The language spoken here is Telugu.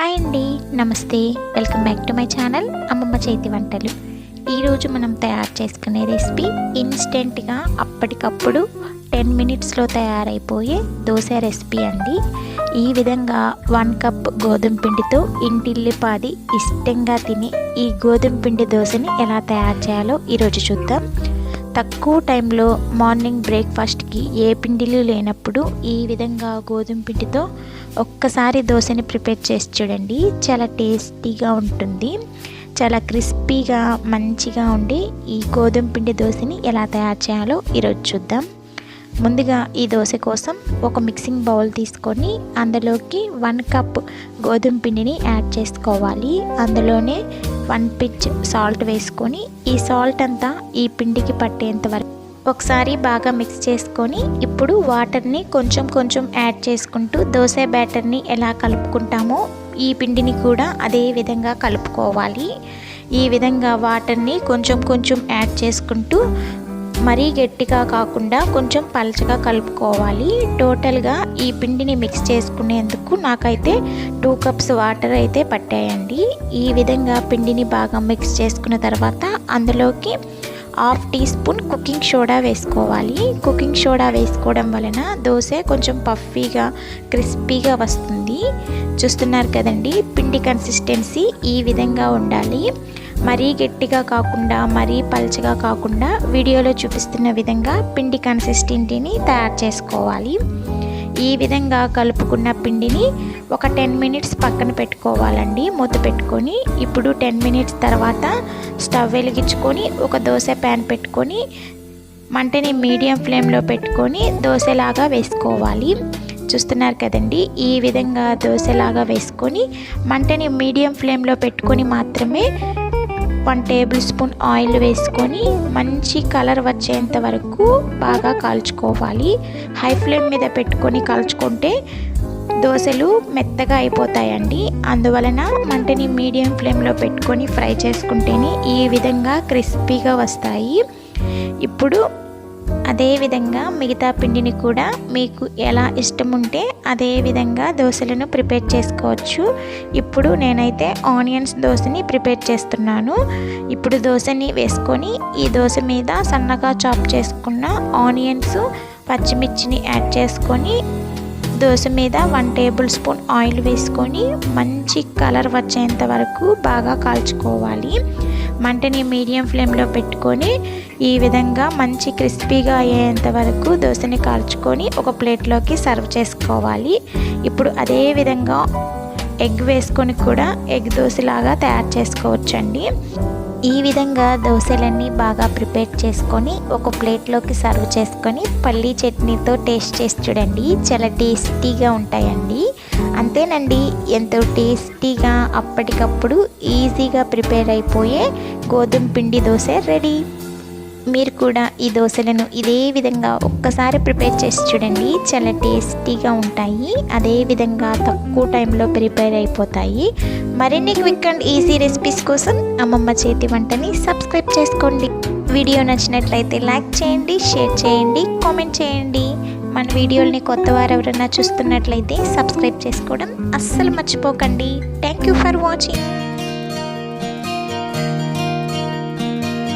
హాయ్ అండి. నమస్తే. Welcome back to my channel అమ్మమ్మ చేతి వంటలు. ఈరోజు మనం తయారు చేసుకునే రెసిపీ ఇన్స్టెంట్గా అప్పటికప్పుడు టెన్ మినిట్స్లో తయారైపోయే దోశ రెసిపీ అండి. ఈ విధంగా వన్ కప్ గోధుమ పిండితో ఇంటిల్లిపాది ఇష్టంగా తిని ఈ గోధుమ పిండి దోశని ఎలా తయారు చేయాలో ఈరోజు చూద్దాం. తక్కువ టైంలో మార్నింగ్ బ్రేక్ఫాస్ట్కి ఏ పిండిలు లేనప్పుడు ఈ విధంగా గోధుమ పిండితో ఒక్కసారి దోశని ప్రిపేర్ చేసి చూడండి. చాలా టేస్టీగా ఉంటుంది. చాలా క్రిస్పీగా మంచిగా ఉండి ఈ గోధుమ పిండి దోశని ఎలా తయారు చేయాలో ఈరోజు చూద్దాం. ముందుగా ఈ దోశ కోసం ఒక మిక్సింగ్ బౌల్ తీసుకొని అందులోకి వన్ కప్ గోధుమ పిండిని యాడ్ చేసుకోవాలి. అందులోనే వన్ పిచ్ సాల్ట్ వేసుకొని ఈ సాల్ట్ అంతా ఈ పిండికి పట్టేంత వరకు ఒకసారి బాగా మిక్స్ చేసుకొని ఇప్పుడు వాటర్ని కొంచెం కొంచెం యాడ్ చేసుకుంటూ దోశ బ్యాటర్ని ఎలా కలుపుకుంటామో ఈ పిండిని కూడా అదే విధంగా కలుపుకోవాలి. ఈ విధంగా వాటర్ని కొంచెం కొంచెం యాడ్ చేసుకుంటూ మరీ గట్టిగా కాకుండా కొంచెం పలచగా కలుపుకోవాలి. టోటల్గా ఈ పిండిని మిక్స్ చేసుకునేందుకు నాకైతే టూ కప్స్ వాటర్ అయితే పట్టాయండి. ఈ విధంగా పిండిని బాగా మిక్స్ చేసుకున్న తర్వాత అందులోకి half teaspoon cooking soda వేసుకోవాలి. కుకింగ్ సోడా వేసుకోవడం వలన దోశ కొంచెం పఫీగా క్రిస్పీగా వస్తుంది. చూస్తున్నారు కదండి పిండి కన్సిస్టెన్సీ ఈ విధంగా ఉండాలి. మరీ గట్టిగా కాకుండా మరీ పల్చగా కాకుండా వీడియోలో చూపిస్తున్న విధంగా పిండి కన్సిస్టెంటీని తయారు చేసుకోవాలి. ఈ విధంగా కలుపుకున్న పిండిని ఒక టెన్ మినిట్స్ పక్కన పెట్టుకోవాలండి. మూత పెట్టుకొని ఇప్పుడు టెన్ మినిట్స్ తర్వాత స్టవ్ వెలిగించుకొని ఒక దోశ ప్యాన్ పెట్టుకొని మంటని మీడియం ఫ్లేమ్లో పెట్టుకొని దోశలాగా వేసుకోవాలి. చూస్తున్నారు కదండి ఈ విధంగా దోశలాగా వేసుకొని మంటని మీడియం ఫ్లేమ్లో పెట్టుకొని మాత్రమే వన్ టేబుల్ స్పూన్ ఆయిల్ వేసుకొని మంచి కలర్ వచ్చేంత వరకు బాగా కాల్చుకోవాలి. హై ఫ్లేమ్ మీద పెట్టుకొని కాల్చుకుంటే దోశలు మెత్తగా అయిపోతాయండి. అందువలన మంటని మీడియం ఫ్లేమ్లో పెట్టుకొని ఫ్రై చేసుకుంటేనే ఈ విధంగా క్రిస్పీగా వస్తాయి. ఇప్పుడు అదేవిధంగా మిగతా పిండిని కూడా మీకు ఎలా ఇష్టం ఉంటే అదే విధంగా దోశలను ప్రిపేర్ చేసుకోవచ్చు. ఇప్పుడు నేనైతే ఆనియన్స్ దోశని ప్రిపేర్ చేస్తున్నాను. ఇప్పుడు దోశని వేసుకొని ఈ దోశ మీద సన్నగా చాప్ చేసుకున్న ఆనియన్స్ పచ్చిమిర్చిని యాడ్ చేసుకొని దోశ మీద వన్ టేబుల్ స్పూన్ ఆయిల్ వేసుకొని మంచి కలర్ వచ్చేంత వరకు బాగా కాల్చుకోవాలి. మంటని మీడియం ఫ్లేమ్లో పెట్టుకొని ఈ విధంగా మంచి క్రిస్పీగా అయ్యేంత వరకు దోశని కాల్చుకొని ఒక ప్లేట్లోకి సర్వ్ చేసుకోవాలి. ఇప్పుడు అదే విధంగా ఎగ్ వేసుకొని కూడా ఎగ్ దోశలాగా తయారు చేసుకోవచ్చండి. ఈ విధంగా దోశలన్నీ బాగా ప్రిపేర్ చేసుకొని ఒక ప్లేట్లోకి సర్వ్ చేసుకొని పల్లీ చట్నీతో టేస్ట్ చేసి చూడండి. చాలా టేస్టీగా ఉంటాయండి. అంతేనండి. ఎంతో టేస్టీగా అప్పటికప్పుడు ఈజీగా ప్రిపేర్ అయిపోయే గోధుమ పిండి దోశ రెడీ. మీరు కూడా ఈ దోశలను ఇదే విధంగా ఒక్కసారి ప్రిపేర్ చేసి చూడండి. చాలా టేస్టీగా ఉంటాయి. అదే విధంగా తక్కువ టైంలో ప్రిపేర్ అయిపోతాయి. మరిన్ని క్విక్ అండ్ ఈజీ రెసిపీస్ కోసం అమ్మమ్మ చేతి వంటని సబ్స్క్రైబ్ చేసుకోండి. వీడియో నచ్చినట్లయితే లైక్ చేయండి షేర్ చేయండి కామెంట్ చేయండి. మన వీడియోల్ని కొత్త వారు ఎవరైనా చూస్తున్నట్లయితే సబ్స్క్రైబ్ చేసుకోవడం అస్సలు మర్చిపోకండి. Thank you for watching